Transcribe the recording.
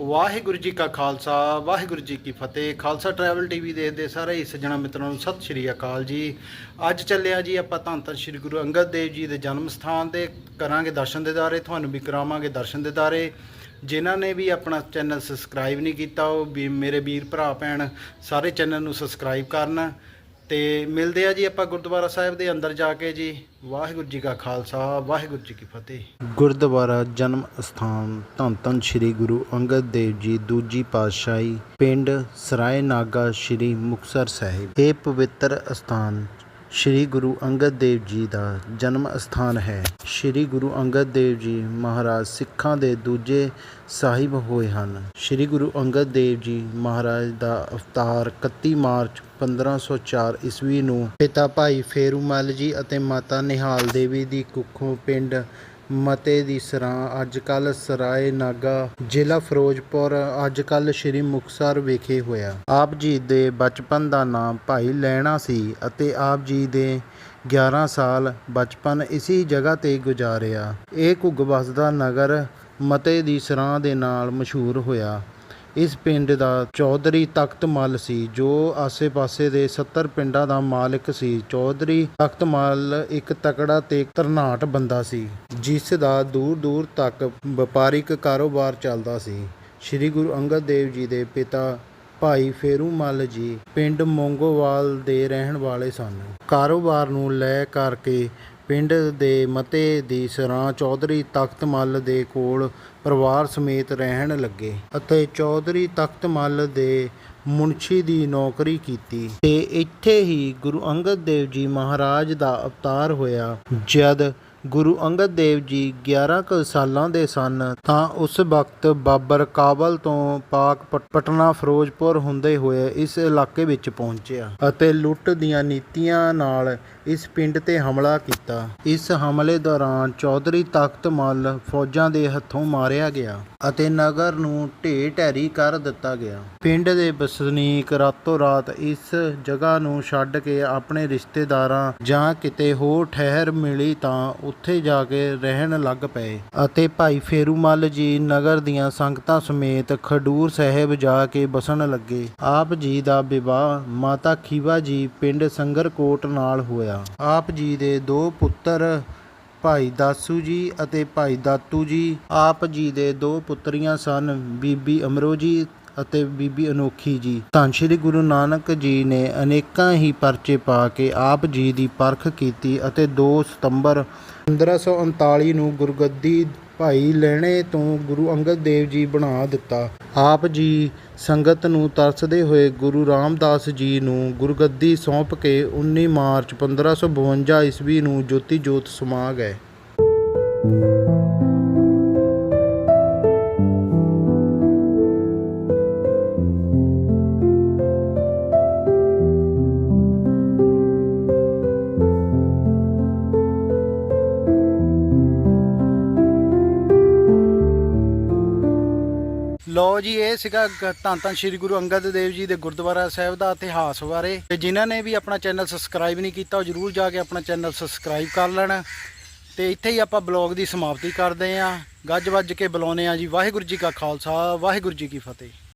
ਵਾਹਿਗੁਰੂ ਜੀ ਕਾ ਖਾਲਸਾ, ਵਾਹਿਗੁਰੂ ਜੀ ਕੀ ਫਤਿਹ। Khalsa travel TV ਦੇਖਦੇ ਸਾਰੇ ਹੀ ਸੱਜਣਾ ਮਿੱਤਰਾਂ ਨੂੰ ਸਤਿ ਸ਼੍ਰੀ ਅਕਾਲ ਜੀ। ਅੱਜ ਚੱਲਿਆ ਜੀ ਆਪਾਂ ਧੰਨ ਧੰਨ ਸ਼੍ਰੀ ਗੁਰੂ ਅੰਗਦ ਦੇਵ ਜੀ ਦੇ ਜਨਮ ਸਥਾਨ 'ਤੇ ਕਰਾਂਗੇ ਦਰਸ਼ਨ ਦਿਦਾਰੇ ਤੁਹਾਨੂੰ ਵੀ ਕਰਾਵਾਂਗੇ ਦਰਸ਼ਨ ਦਿਦਾਰੇ ਜਿਨ੍ਹਾਂ ਨੇ ਵੀ ਆਪਣਾ ਚੈਨਲ ਸਬਸਕ੍ਰਾਈਬ ਨਹੀਂ ਕੀਤਾ ਉਹ ਵੀ ਮੇਰੇ ਵੀਰ ਭਰਾ ਭੈਣ ਸਾਰੇ ਚੈਨਲ ਨੂੰ ਸਬਸਕ੍ਰਾਈਬ ਕਰਨ। ਤੇ ਮਿਲਦੇ ਆ ਜੀ ਆਪਾਂ ਗੁਰਦੁਆਰਾ ਸਾਹਿਬ ਦੇ ਅੰਦਰ ਜਾ ਕੇ ਜੀ। ਵਾਹਿਗੁਰੂ ਜੀ ਕਾ ਖਾਲਸਾ, ਵਾਹਿਗੁਰੂ ਜੀ ਕੀ ਫਤਿਹ। ਗੁਰਦੁਆਰਾ ਜਨਮ ਸਥਾਨ, ਧੰਨ ਧੰਨ ਸ੍ਰੀ ਗੁਰੂ ਅੰਗਦ ਦੇਵ ਜੀ, ਦੂਜੀ ਪਾਤਸ਼ਾਹੀ ਪਿੰਡ ਸਰਾਏ ਨਾਗਾ ਸ੍ਰੀ ਮੁਕਤਸਰ ਸਾਹਿਬ। ਇਹ ਪਵਿੱਤਰ ਸਥਾਨ ਸ੍ਰੀ ਗੁਰੂ ਅੰਗਦ ਦੇਵ ਜੀ ਦਾ ਜਨਮ ਅਸਥਾਨ ਹੈ। ਸ੍ਰੀ ਗੁਰੂ ਅੰਗਦ ਦੇਵ ਜੀ ਮਹਾਰਾਜ ਸਿੱਖਾਂ ਦੇ ਦੂਜੇ ਸਾਹਿਬ ਹੋਏ ਹਨ। ਸ੍ਰੀ ਗੁਰੂ ਅੰਗਦ ਦੇਵ ਜੀ ਮਹਾਰਾਜ ਦਾ ਅਵਤਾਰ 31 ਮਾਰਚ 1504 ਈਸਵੀ ਨੂੰ ਪਿਤਾ ਭਾਈ ਫੇਰੂਮਲ ਜੀ ਅਤੇ ਮਾਤਾ ਨਿਹਾਲ ਦੇਵੀ ਦੀ ਕੁੱਖੋਂ ਪਿੰਡ ਮਤੇ ਦੀ ਸਰਾਂ ਅੱਜ ਕੱਲ ਸਰਾਏ ਨਾਗਾ, ਜ਼ਿਲ੍ਹਾ ਫਿਰੋਜ਼ਪੁਰ ਅੱਜ ਕੱਲ ਸ਼੍ਰੀ ਮੁਕਤਸਰ ਵਿਖੇ ਹੋਇਆ। ਆਪ ਜੀ ਦੇ ਬਚਪਨ ਦਾ ਨਾਮ ਭਾਈ ਲੈਣਾ ਸੀ ਅਤੇ ਆਪ ਜੀ ਦੇ 11 ਸਾਲ ਬਚਪਨ ਇਸੀ ਜਗ੍ਹਾ ਤੇ ਗੁਜ਼ਾਰਿਆ। ਇਹ ਘੁੱਗ ਵਸਦਾ ਨਗਰ ਮਤੇ ਦੀ ਸਰਾਂ ਦੇ ਨਾਲ ਮਸ਼ਹੂਰ ਹੋਇਆ। ਇਸ ਪਿੰਡ ਦਾ ਚੌਧਰੀ ਤਖਤ ਮੱਲ ਸੀ, ਜੋ ਆਸੇ-ਪਾਸੇ ਦੇ 70 ਪਿੰਡਾਂ ਦਾ ਮਾਲਕ ਸੀ। ਚੌਧਰੀ ਤਖਤ ਮੱਲ ਇੱਕ ਤਕੜਾ ਤੇ ਧਰਨਾਟ ਬੰਦਾ ਸੀ। ਜਿਸ ਦਾ ਦੂਰ-ਦੂਰ ਤੱਕ ਵਪਾਰਿਕ ਕਾਰੋਬਾਰ ਚੱਲਦਾ ਸੀ। ਸ੍ਰੀ ਗੁਰੂ ਅੰਗਦ ਦੇਵ ਜੀ ਦੇ ਪਿਤਾ ਭਾਈ ਫੇਰੂ ਮੱਲ ਜੀ ਪਿੰਡ ਮੋਂਗੋਵਾਲ ਦੇ ਰਹਿਣ ਵਾਲੇ ਸਨ। ਕਾਰੋਬਾਰ ਨੂੰ ਲੈ ਕਰਕੇ ਪਿੰਡ ਦੇ ਮਤੇ ਦੀ ਸਰਾਂ ਚੌਧਰੀ ਤਖਤ ਮੱਲ ਦੇ ਕੋਲ ਪਰਿਵਾਰ ਸਮੇਤ ਰਹਿਣ ਲੱਗੇ ਅਤੇ ਚੌਧਰੀ ਤਖਤ ਮੱਲ ਦੇ ਮੁਨਸ਼ੀ ਦੀ ਨੌਕਰੀ ਕੀਤੀ। ਤੇ ਇੱਥੇ ਹੀ ਗੁਰੂ ਅੰਗਦ ਦੇਵ ਜੀ ਮਹਾਰਾਜ ਦਾ ਅਵਤਾਰ ਹੋਇਆ। ਜਦ ਗੁਰੂ ਅੰਗਦ ਦੇਵ ਜੀ 11 ਕੁ ਸਾਲਾਂ ਦੇ ਸਨ, ਤਾਂ ਉਸ ਵਕਤ ਬਾਬਰ ਕਾਬਲ ਤੋਂ ਪਾਕ ਪਟ- ਪਟਨਾ ਫਿਰੋਜ਼ਪੁਰ ਹੁੰਦੇ ਹੋਏ ਇਸ ਇਲਾਕੇ ਵਿੱਚ ਪਹੁੰਚਿਆ ਅਤੇ ਲੁੱਟ ਦੀਆਂ ਨੀਤੀਆਂ ਨਾਲ ਇਸ ਪਿੰਡ ਤੇ ਹਮਲਾ ਕੀਤਾ। ਇਸ ਹਮਲੇ ਦੌਰਾਨ ਚੌਧਰੀ ਤਖਤ ਮੱਲ ਫੌਜਾਂ ਦੇ ਹੱਥੋਂ ਮਾਰਿਆ ਗਿਆ ਅਤੇ ਨਗਰ ਨੂੰ ਢੇ ਢੈਰੀ ਕਰ ਦਿੱਤਾ ਗਿਆ। ਪਿੰਡ ਦੇ ਵਸਨੀਕ ਰਾਤੋਂ ਰਾਤ ਇਸ ਜਗ੍ਹਾ ਨੂੰ ਛੱਡ ਕੇ ਆਪਣੇ ਰਿਸ਼ਤੇਦਾਰਾਂ ਜਾਂ ਕਿਤੇ ਹੋਰ ਠਹਿਰ ਮਿਲੀ ਤਾਂ ਉੱਥੇ ਜਾ ਕੇ ਰਹਿਣ ਲੱਗ ਪਏ ਅਤੇ ਭਾਈ ਫੇਰੂਮਲ ਜੀ ਨਗਰ ਦੀਆਂ ਸੰਗਤਾਂ ਸਮੇਤ ਖਡੂਰ ਸਾਹਿਬ ਜਾ ਕੇ ਬਸਣ ਲੱਗੇ। ਆਪ ਜੀ ਦਾ ਵਿਵਾਹ ਮਾਤਾ ਖੀਵਾ ਜੀ ਪਿੰਡ ਸੰਗਰਕੋਟ ਨਾਲ ਹੋਇਆ। ਆਪ ਜੀ ਦੇ ਦੋ ਪੁੱਤਰ, ਭਾਈ ਦਾਸੂ ਜੀ ਅਤੇ ਭਾਈ ਦਾਤੂ ਜੀ। ਆਪ ਜੀ ਦੇ ਦੋ ਪੁੱਤਰੀਆਂ ਸਨ, ਬੀਬੀ ਅਮਰੋ ਜੀ ਅਤੇ ਬੀਬੀ ਅਨੋਖੀ ਜੀ। ਧੰਨ ਸ਼੍ਰੀ ਗੁਰੂ ਨਾਨਕ ਜੀ ਨੇ ਅਨੇਕਾਂ ਹੀ ਪਰਚੇ ਪਾ ਕੇ ਆਪ ਜੀ ਦੀ ਪਰਖ ਕੀਤੀ ਅਤੇ 2 ਸਤੰਬਰ 1539 ਨੂੰ ਗੁਰਗੱਦੀ ਭਾਈ ਲੈਣੇ ਤੋਂ ਗੁਰੂ ਅੰਗਦ ਦੇਵ ਜੀ ਬਣਾ ਦਿੱਤਾ। ਆਪ ਜੀ ਸੰਗਤ ਨੂੰ ਤਰਸਦੇ ਹੋਏ ਗੁਰੂ ਰਾਮਦਾਸ ਜੀ ਨੂੰ ਗੁਰਗੱਦੀ ਸੌਂਪ ਕੇ 19 ਮਾਰਚ 1552 ਈਸਵੀ ਨੂੰ ਜੋਤੀ ਜੋਤ ਸਮਾ ਗਏ। ਲੋ ਜੀ, ਇਹ ਸੀਗਾ ਧੰਨ ਧੰਨ ਸ਼੍ਰੀ ਗੁਰੂ ਅੰਗਦ ਦੇਵ ਜੀ ਦੇ ਗੁਰਦੁਆਰਾ ਸਾਹਿਬ ਦਾ ਇਤਿਹਾਸ ਬਾਰੇ। ਤੇ ਜਿਨ੍ਹਾਂ ਨੇ ਵੀ ਆਪਣਾ ਚੈਨਲ ਸਬਸਕ੍ਰਾਈਬ ਨਹੀਂ ਕੀਤਾ, ਉਹ ਜਰੂਰ ਜਾ ਕੇ ਆਪਣਾ ਚੈਨਲ ਸਬਸਕ੍ਰਾਈਬ ਕਰ ਲੈਣ। ਤੇ ਇੱਥੇ ਹੀ ਆਪਾਂ ਬਲੌਗ ਦੀ ਸਮਾਪਤੀ ਕਰਦੇ ਆਂ ਗੱਜ ਵੱਜ ਕੇ ਬੁਲਾਉਂਦੇ ਆਂ ਜੀ। ਵਾਹਿਗੁਰੂ ਜੀ ਕਾ ਖਾਲਸਾ, ਵਾਹਿਗੁਰੂ ਜੀ ਕੀ ਫਤਿਹ।